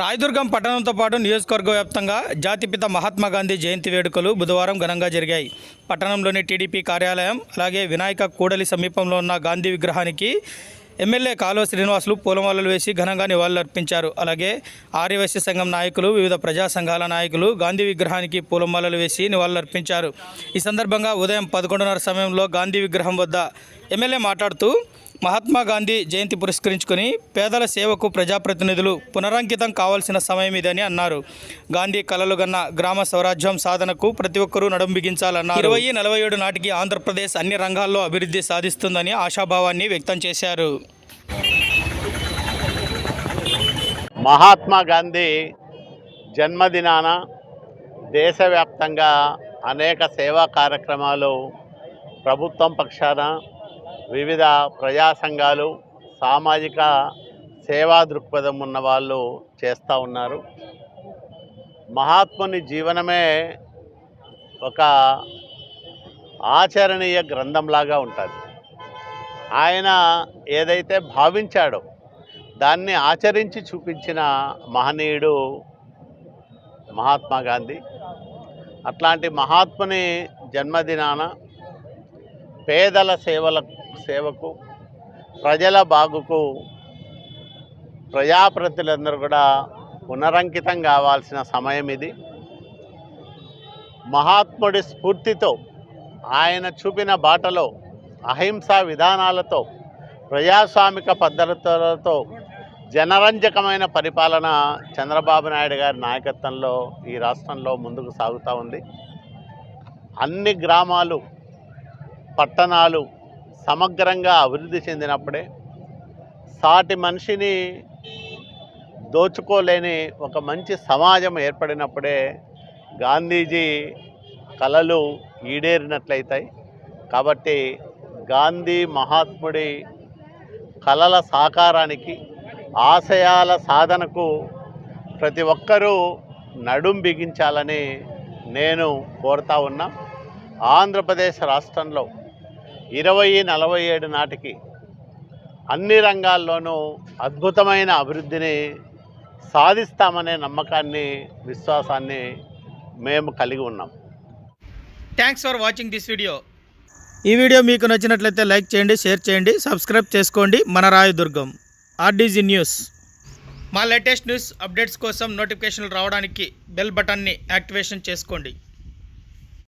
రాయదుర్గం పట్టణంతో పాటు నియోజకవర్గ వ్యాప్తంగా జాతిపిత మహాత్మా గాంధీ జయంతి వేడుకలు బుధవారం ఘనంగా జరిగాయి. పట్టణంలోని టీడీపీ కార్యాలయం అలాగే వినాయక కూడలి సమీపంలో ఉన్న గాంధీ విగ్రహానికి ఎమ్మెల్యే కాలువ శ్రీనివాసులు పూలమాలలు వేసి ఘనంగా నివాళులర్పించారు. అలాగే ఆర్యవైశ్య సంఘం నాయకులు వివిధ ప్రజా సంఘాల నాయకులు గాంధీ విగ్రహానికి పూలమాలలు వేసి నివాళులర్పించారు. ఈ సందర్భంగా ఉదయం పదకొండున్నర సమయంలో గాంధీ విగ్రహం వద్ద ఎమ్మెల్యే మాట్లాడుతూ మహాత్మా గాంధీ జయంతి పురస్కరించుకొని పేదల సేవకు ప్రజాప్రతినిధులు పునరంకితం కావాల్సిన సమయం ఇదని అన్నారు. గాంధీ కలలు గన్న గ్రామ స్వరాజ్యం సాధనకు ప్రతి ఒక్కరూ నడుం బిగించాలన్నారు. ఇరవై నలభై ఏడు నాటికి ఆంధ్రప్రదేశ్ అన్ని రంగాల్లో అభివృద్ధి సాధిస్తుందని ఆశాభావాన్ని వ్యక్తం చేశారు. మహాత్మా గాంధీ జన్మదినాన దేశవ్యాప్తంగా అనేక సేవా కార్యక్రమాలు ప్రభుత్వం పక్షాన వివిధ ప్రజా సంఘాలు సామాజిక సేవా దృక్పథం ఉన్న వాళ్ళు చేస్తూ ఉన్నారు. మహాత్ముని జీవనమే ఒక ఆచరణీయ గ్రంథంలాగా ఉంటుంది. ఆయన ఏదైతే భావించాడో దాన్ని ఆచరించి చూపించిన మహనీయుడు మహాత్మా గాంధీ. అట్లాంటి మహాత్ముని జన్మదినాన పేదల సేవల సేవకు ప్రజల బాగుకు ప్రజాప్రతినిధులందరూ కూడా పునరంకితం కావాల్సిన సమయం ఇది. మహాత్ముడి స్ఫూర్తితో ఆయన చూపిన బాటలో అహింసా విధానాలతో ప్రజాస్వామిక పద్ధతులతో జనరంజకమైన పరిపాలన చంద్రబాబు నాయుడు గారి నాయకత్వంలో ఈ రాష్ట్రంలో ముందుకు సాగుతూ ఉంది. అన్ని గ్రామాలు పట్టణాలు సమగ్రంగా అభివృద్ధి చెందినప్పుడే సాటి మనిషిని దోచుకోలేని ఒక మంచి సమాజం ఏర్పడినప్పుడే గాంధీజీ కళలు ఈడేరినట్లయితాయి. కాబట్టి గాంధీ మహాత్ముడి కళల సాకారానికి ఆశయాల సాధనకు ప్రతి ఒక్కరూ నడుం బిగించాలని నేను కోరుతా ఉన్నా. ఆంధ్రప్రదేశ్ రాష్ట్రంలో ఇరవై నలభై ఏడు నాటికి అన్ని రంగాల్లోనూ అద్భుతమైన అభివృద్ధిని సాధిస్తామనే నమ్మకాన్ని విశ్వాసాన్ని మేము కలిగి ఉన్నాం. Thanks for watching this video ఈ వీడియో మీకు నచ్చినట్లయితే లైక్ చేయండి షేర్ చేయండి సబ్స్క్రైబ్ చేసుకోండి. మన రాయదుర్గం ఆర్డీజీ న్యూస్ మా లేటెస్ట్ న్యూస్ అప్డేట్స్ కోసం నోటిఫికేషన్లు రావడానికి బెల్ బటన్ని యాక్టివేషన్ చేసుకోండి.